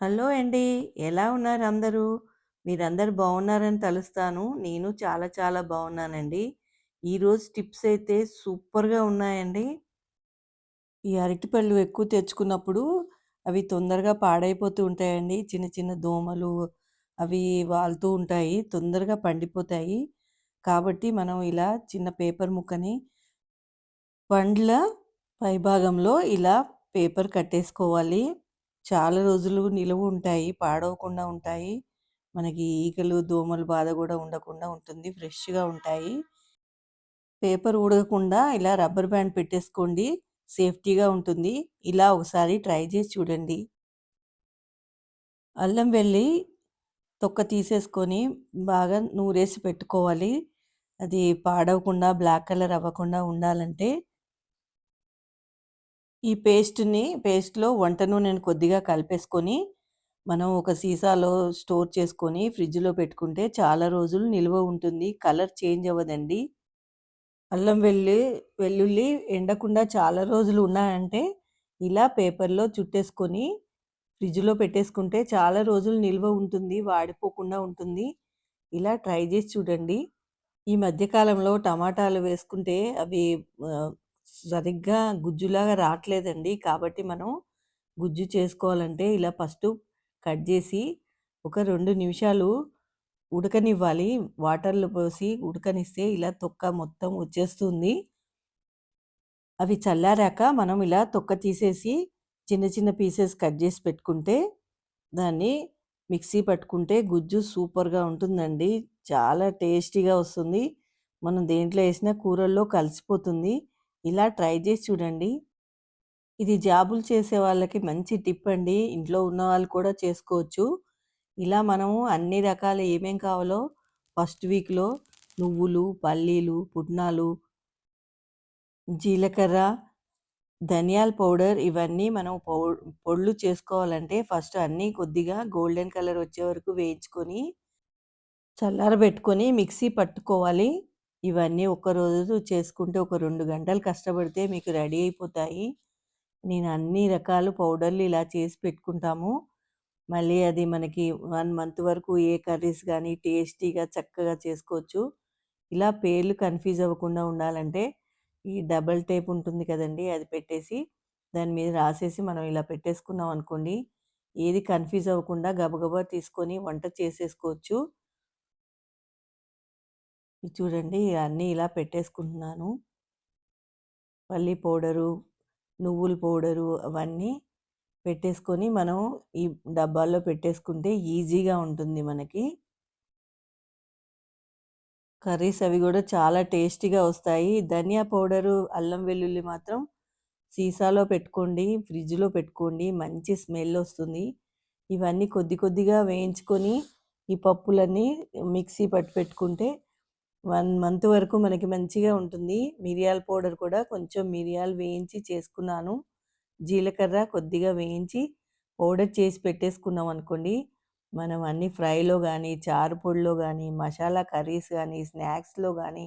Hello అండి. ఎలా ఉన్నారు అందరూ? మీరందరూ బాగున్నారని తలుస్తాను. నేను చాలా చాలా బాగున్నానండి. ఈరోజు టిప్స్ అయితే సూపర్‌గా ఉన్నాయండి. ఈ అరటిపళ్ళు ఎక్కువ తెచ్చుకున్నప్పుడు అవి తొందరగా పాడైపోతూ ఉంటాయండి. చిన్న చిన్న దోమలు అవి వాలుతూ ఉంటాయి. తొందరగా పండిపోతాయి. కాబట్టి మనం ఇలా చిన్న పేపర్ ముక్కని పండ్ల పైభాగంలో ఇలా పేపర్ కట్టేసుకోవాలి. చాలా రోజులు నిలువ ఉంటాయి. పాడవకుండా ఉంటాయి. మనకి ఈగలు, దోమలు బాధ కూడా ఉండకుండా ఉంటుంది. ఫ్రెష్‌గా ఉంటాయి. పేపర్ ఊడకుండా ఇలా రబ్బర్ బ్యాండ్ పెట్టేసుకోండి. సేఫ్టీగా ఉంటుంది. ఇలా ఒకసారి ట్రై చేసి చూడండి. అల్లం వెళ్ళి తొక్క తీసేసుకొని బాగా నూరేసి పెట్టుకోవాలి. అది పాడవకుండా బ్లాక్ కలర్ అవ్వకుండా ఉండాలంటే ఈ పేస్ట్‌ని పేస్ట్‌లో వంట నూనెను కొద్దిగా కలిపేసుకొని, మనం ఒక సీసాలో స్టోర్ చేసుకొని ఫ్రిడ్జ్‌లో పెట్టుకుంటే చాలా రోజులు నిల్వ ఉంటుంది. కలర్ చేంజ్ అవ్వదండి. అల్లం వెల్లి వెల్లుల్లి ఎండకుండా చాలా రోజులు ఉన్నాయంటే, ఇలా పేపర్‌లో చుట్టేసుకొని ఫ్రిడ్జ్‌లో పెట్టేసుకుంటే చాలా రోజులు నిల్వ ఉంటుంది. వాడిపోకుండా ఉంటుంది. ఇలా ట్రై చేసి చూడండి. ఈ మధ్యకాలంలో టమాటాలు వేసుకుంటే అవి సరిగ్గా గుజ్జులాగా రావట్లేదండి కాబట్టి మనం గుజ్జు చేసుకోవాలంటే ఇలా ఫస్ట్ కట్ చేసి ఒక రెండు నిమిషాలు ఉడకనివ్వాలి. వాటర్‌లో పోసి ఉడకనిస్తే ఇలా తొక్క మొత్తం వచ్చేస్తుంది. అవి చల్లారాక మనం ఇలా తొక్క తీసేసి చిన్న చిన్న పీసెస్ కట్ చేసి పెట్టుకుంటే, దాన్ని మిక్సీ పట్టుకుంటే గుజ్జు సూపర్‌గా ఉంటుందండి. చాలా టేస్టీగా వస్తుంది. మనం దేంట్లో వేసిన కూరల్లో కలిసిపోతుంది. ఇలా ట్రై చేసి చూడండి. ఇది జాబులు చేసే వాళ్ళకి మంచి టిప్ అండి. ఇంట్లో ఉన్న వాళ్ళు కూడా చేసుకోవచ్చు. ఇలా మనము అన్ని రకాల ఏమేం కావాలో ఫస్ట్ వీక్‌లో నువ్వులు, పల్లీలు, పుట్నాలు జీలకర్ర, ధనియాల పౌడర్ ఇవన్నీ మనం పౌ పొడులు చేసుకోవాలంటే ఫస్ట్ అన్నీ కొద్దిగా గోల్డెన్ కలర్ వచ్చే వరకు వేయించుకొని చల్లారబెట్టుకొని మిక్సీ పట్టుకోవాలి. ఇవన్నీ ఒక్కరోజు చేసుకుంటే ఒక రెండు గంటలు కష్టపడితే మీకు రెడీ అయిపోతాయి. నేను అన్ని రకాల పౌడర్‌లు ఇలా చేసి పెట్టుకుంటాము. మళ్ళీ అది మనకి వన్ మంత్ వరకు ఏ కర్రీస్ కానీ టేస్టీగా చక్కగా చేసుకోవచ్చు. ఇలా పేర్లు కన్‌ఫ్యూజ్ అవ్వకుండా ఉండాలంటే ఈ డబల్ టేప్ ఉంటుంది కదండీ! అది పెట్టేసి దాని మీద రాసేసి మనం ఇలా పెట్టేసుకున్నాం అనుకోండి. ఏది కన్‌ఫ్యూజ్ అవ్వకుండా గబగబా తీసుకొని వంట చేసేసుకోవచ్చు. ఇది చూడండి అన్నీ ఇలా పెట్టేసుకుంటున్నాను. పల్లి పౌడరు, నువ్వుల పౌడరు అవన్నీ పెట్టేసుకొని మనం ఈ డబ్బాల్లో పెట్టేసుకుంటే ఈజీగా ఉంటుంది మనకి. కర్రీస్ అవి కూడా చాలా టేస్టీగా వస్తాయి. ధనియా పౌడరు, అల్లం వెల్లుల్లి మాత్రం సీసాలో పెట్టుకోండి. ఫ్రిడ్జ్‌లో పెట్టుకోండి. మంచి స్మెల్ వస్తుంది. ఇవన్నీ కొద్ది కొద్దిగా వేయించుకొని ఈ పప్పులన్నీ మిక్సీ పట్టు పెట్టుకుంటే వన్ మంత్ వరకు మనకి మంచిగా ఉంటుంది. మిరియాల పౌడర్ కూడా కొంచెం మిరియాలు వేయించి చేసుకున్నాను. జీలకర్ర కొద్దిగా వేయించి పౌడర్ చేసి పెట్టేసుకున్నాం అనుకోండి. మనం అన్ని ఫ్రైలో కానీ చారు పొడిలో కానీ మసాలా కర్రీస్ కానీ స్నాక్స్‌లో కానీ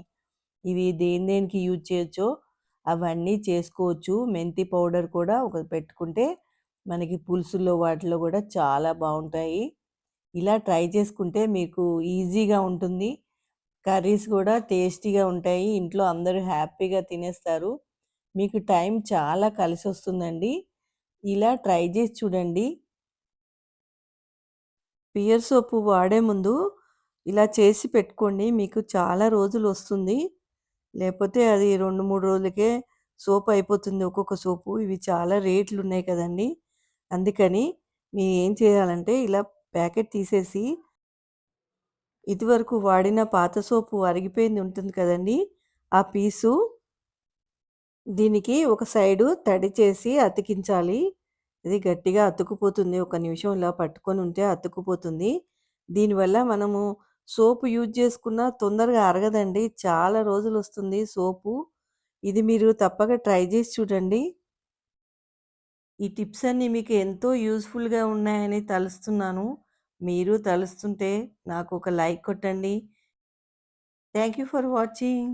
ఇవి దేని దేనికి యూజ్ చేయొచ్చో అవన్నీ చేసుకోవచ్చు. మెంతి పౌడర్ కూడా ఒకటి పెట్టుకుంటే మనకి పులుసుల్లో వాటిలో కూడా చాలా బాగుంటాయి ఇలా ట్రై చేసుకుంటే మీకు ఈజీగా ఉంటుంది. కర్రీస్ కూడా టేస్టీగా ఉంటాయి. ఇంట్లో అందరూ హ్యాపీగా తినేస్తారు. మీకు టైం చాలా కలిసి వస్తుందండి ఇలా ట్రై చేసి చూడండి. పియర్ సోపు వాడే ముందు ఇలా చేసి పెట్టుకోండి. మీకు చాలా రోజులు వస్తుంది. లేకపోతే అది 2, 3 రోజులకే సోప్ అయిపోతుంది ఒక్కొక్క సోపు. ఇవి చాలా రేట్లు ఉన్నాయి కదండీ! అందుకని మీరు ఏం చేయాలంటే ఇలా ప్యాకెట్ తీసేసి ఇదివరకు వాడిన పాత సోపు అరిగిపోయింది ఉంటుంది కదండీ! ఆ పీసు దీనికి ఒక సైడు తడి చేసి అతికించాలి. ఇది గట్టిగా అతుక్కుపోతుంది. ఒక నిమిషం ఇలా పట్టుకొని ఉంటే అతుక్కుపోతుంది. దీనివల్ల మనము సోపు యూజ్ చేసుకున్నా తొందరగా అరగదండి. చాలా రోజులు వస్తుంది సోపు. ఇది మీరు తప్పక ట్రై చేసి చూడండి. ఈ టిప్స్ అన్నీ మీకు ఎంతో యూజ్‌ఫుల్‌గా ఉన్నాయని తలుస్తున్నాను. మీరు తలుస్తుంటే నాకు ఒక లైక్ కొట్టండి. Thank you for watching.